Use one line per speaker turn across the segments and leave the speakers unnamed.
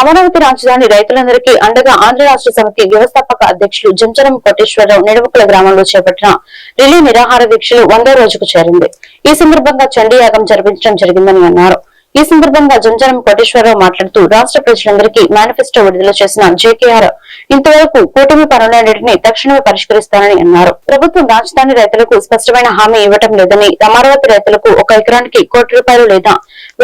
అమరావతి రాజధాని రైతులందరికీ అండగా ఆంధ్ర రాష్ట్ర సమితి వ్యవస్థాపక అధ్యక్షులు జంచరం కోటేశ్వరరావు నిడవకుల గ్రామంలో చేపట్టిన రిలే నిరాహార దీక్షలు వందో రోజుకు చేరింది. ఈ సందర్భంగా చండీయాగం జరిపించడం జరిగిందని అన్నారు. ఈ సందర్భంగా జంజరం కోటేశ్వరరావు మాట్లాడుతూ రాష్ట్ర ప్రజలందరికీ మేనిఫెస్టో విడుదల చేసిన జేకేఆర్ ఇంతవరకు కూటమి పనులన్నింటినీ తక్షణమే పరిష్కరిస్తానని అన్నారు. ప్రభుత్వం రాజధాని రైతులకు స్పష్టమైన హామీ ఇవ్వటం లేదని అమరావతి రైతులకు ఒక ఎకరానికి కోటి రూపాయలు లేదా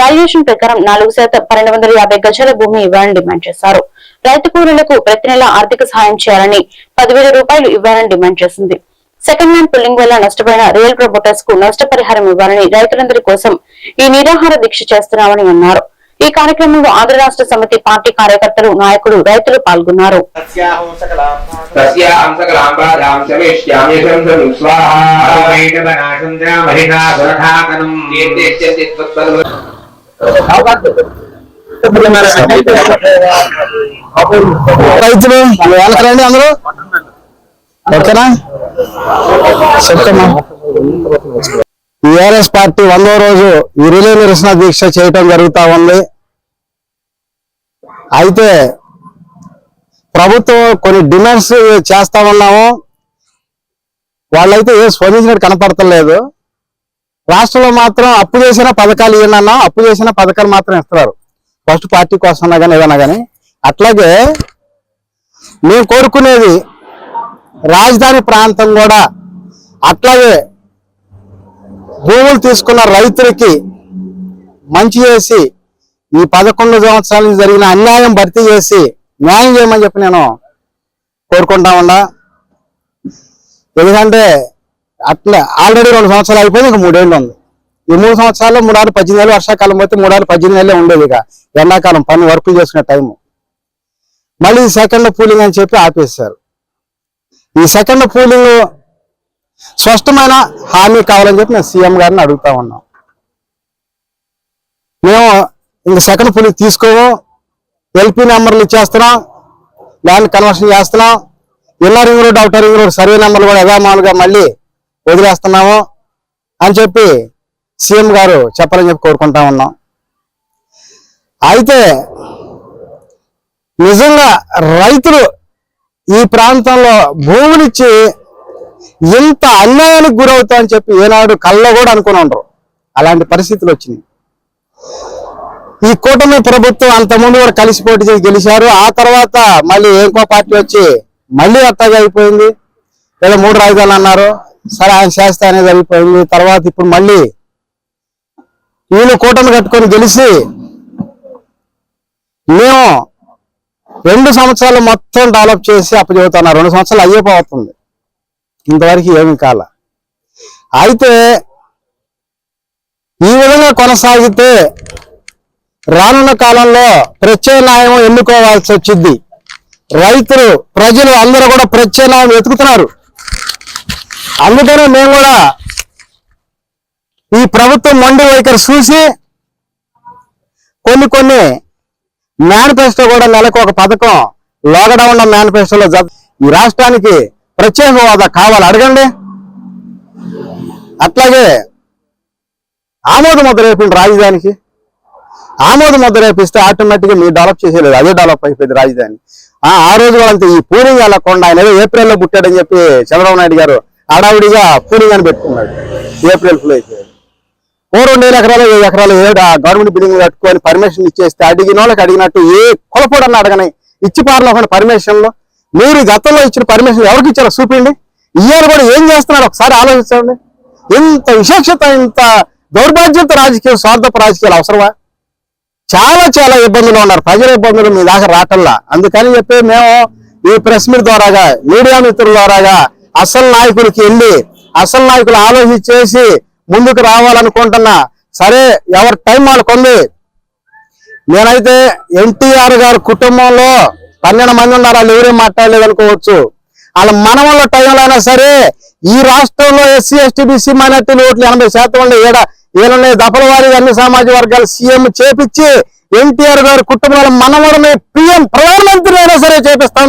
వాల్యుయేషన్ ప్రకారం నాలుగు శాతం పన్నెండు వందల యాభై గజాల భూమి ఇవ్వాలని డిమాండ్ చేశారు. రైతు కూలీలకు ప్రతి నెల ఆర్థిక సహాయం చేయాలని పదివేల రూపాయలు ఇవ్వాలని డిమాండ్ చేసింది. సెకండ్ హ్యాండ్ పుల్లింగ్ వల్ల నష్టపోయిన రియల్ ప్రమోటర్స్కు నష్టపరిహారం ఇవ్వాలని రైతులందరి కోసం ఈ నిరాహార దీక్ష చేస్తున్నామని అన్నారు. ఈ కార్యక్రమంలో ఆంధ్ర రాష్ట్ర సమితి పార్టీ కార్యకర్తలు నాయకులు రైతులు పాల్గొన్నారు.
రైతులు అందరూ. ఓకేనా? చెప్తామా టిఆర్ఎస్ పార్టీ వందో రోజు ఇరులే నిరసన దీక్ష చేయటం జరుగుతూ ఉంది. అయితే ప్రభుత్వం కొన్ని డిమాండ్స్ చేస్తా ఉన్నాము. వాళ్ళైతే ఏ స్పందించినట్టు కనపడతలేదు. రాష్ట్రంలో మాత్రం అప్పు చేసిన పథకాలు ఇవ్వనన్నా అప్పు చేసిన పథకాలు మాత్రం ఇస్తున్నారు. ఫస్ట్ పార్టీ కోసం కానీ ఏదన్నా కానీ. అట్లాగే మేము కోరుకునేది రాజధాని ప్రాంతం కూడా అట్లాగే భూములు తీసుకున్న రైతులకి మంచి చేసి ఈ పదకొండు సంవత్సరాల నుంచి జరిగిన అన్యాయం భర్తీ చేసి న్యాయం చేయమని చెప్పి నేను కోరుకుంటా ఉండా ఎందుకంటే అట్లా ఆల్రెడీ రెండు సంవత్సరాలు అయిపోయింది ఇంకా మూడేళ్ళు ఉంది. ఈ మూడు సంవత్సరాల్లో మూడారు పద్దెనిమిది నెలలు వర్షాకాలం పోతే మూడారు పద్దెనిమిది నెలలే ఉండేది ఇక. ఎండాకాలం పని వర్క్ చేసుకునే టైము. మళ్ళీ సెకండ్ పూలింగ్ అని చెప్పి ఆపేశారు. ఈ సెకండ్ పూలింగ్ స్పష్టమైన హామీ కావాలని చెప్పి నేను సీఎం గారిని అడుగుతా ఉన్నాం. మేము ఇంక సెకండ్ పూలింగ్ తీసుకోము. ఎల్పీ నెంబర్లు ఇచ్చేస్తున్నాం. ల్యాండ్ కన్వర్షన్ చేస్తున్నాం. Inner ring road outer ring road survey నెంబర్లు కూడా యథామానుగా మళ్ళీ వదిలేస్తున్నాము అని చెప్పి సీఎం గారు చెప్పాలని చెప్పి కోరుకుంటా ఉన్నాం. అయితే నిజంగా రైతులు ఈ ప్రాంతంలో భూమినిచ్చి ఇంత అన్యాయానికి గురవుతా అని చెప్పి ఏనాడు కళ్ళ కూడా అనుకుని ఉండరు. అలాంటి పరిస్థితులు వచ్చినాయి. ఈ కూటమి ప్రభుత్వం అంత ముందు కూడా కలిసి పోటీ చేసి గెలిచారు. ఆ తర్వాత మళ్ళీ ఇంకో పార్టీ వచ్చి మళ్ళీ అత్తగా అయిపోయింది. లేదా మూడు రాజధానులు అన్నారు. సరే ఆయన చేస్తా అనేది అయిపోయింది. తర్వాత ఇప్పుడు మళ్ళీ వీళ్ళు కూటమి కట్టుకొని గెలిచి మేము రెండు సంవత్సరాలు మొత్తం డెవలప్ చేసి అప్పచెబుతున్నారు. రెండు సంవత్సరాలు అయ్యిపోతుంది ఇంతవరకు ఏమి కాల. అయితే ఈ విధంగా కొనసాగితే రానున్న కాలంలో ప్రత్యామ్నాయం ఎన్నుకోవాల్సి వచ్చింది. రైతులు ప్రజలు అందరూ కూడా ప్రత్యామ్నాయం వెతుకుతున్నారు. అందుకనే మేము కూడా ఈ ప్రభుత్వం మొండి వైఖరి చూసి కొన్ని కొన్ని మేనిఫెస్టో కూడా నెలకు ఒక పథకం లోగడా ఉన్న మేనిఫెస్టోలో ఈ రాష్ట్రానికి ప్రత్యేక హోదా కావాలి. అడగండి. అట్లాగే ఆమోద ముద్ర రాజధానికి ఆమోద ముద్ర వేపిస్తే ఆటోమేటిక్గా మీరు డెవలప్ చేసేలేదు అదే డెవలప్ అయిపోయింది రాజధాని. ఆ ఆ రోజు వాళ్ళంతా ఈ పూలింగ్ వెళ్ళకుండా ఆయన ఏదో ఏప్రిల్లో పుట్టాడని చెప్పి చంద్రబాబు నాయుడు గారు హడావుడిగా పూలింగ్ అని పెట్టుకున్నాడు. ఏప్రిల్ ఫుల్ అయిపోయాడు ఓ రెండు ఎకరాలు ఏడు ఎకరాలు ఏడు ఆ గవర్నమెంట్ బిల్డింగ్ కట్టుకొని పర్మిషన్ ఇచ్చేస్తే అడిగిన వాళ్ళకి అడిగినట్టు ఏ కులపడని అడగని. ఇచ్చి పారలో పర్మిషన్లు మీరు గతంలో ఇచ్చిన పర్మిషన్ ఎవరికి ఇచ్చారో చూపిండి ఇయ్యారు కూడా ఏం చేస్తున్నారు ఒకసారి ఆలోచించండి. ఇంత విశేషత ఇంత దౌర్భాగ్యత రాజకీయం స్వార్థపు రాజకీయాలు అవసరమా? చాలా చాలా ఇబ్బందులు ఉన్నారు. ప్రజల ఇబ్బందులు మీ దాకా రాటల్లా. అందుకని చెప్పి మేము ఈ ప్రెస్ మీట్ ద్వారాగా మీడియా మిత్రుల ద్వారాగా అసలు నాయకులకి వెళ్ళి అసలు నాయకులు ఆలోచించేసి ముందుకు రావాలనుకుంటున్నా. సరే ఎవరి టైం వాళ్ళకు ఉంది నేనైతే ఎన్టీఆర్ గారి కుటుంబంలో పన్నెండు మంది ఉన్నారు. వాళ్ళు ఎవరేం మాట్లాడలేదు అనుకోవచ్చు. వాళ్ళ మనవల టైంలో అయినా సరే ఈ రాష్ట్రంలో ఎస్సీ ఎస్టీ బీసీ మైనార్టీలు ఓట్లు ఎనభై శాతం ఉండే ఏడ ఈయననే దఫల వారి అన్ని సామాజిక వర్గాలు సీఎం చేపించి ఎన్టీఆర్ గారి కుటుంబంలో మనవరమే పిఎం ప్రధానమంత్రి అయినా సరే చేపిస్తాం.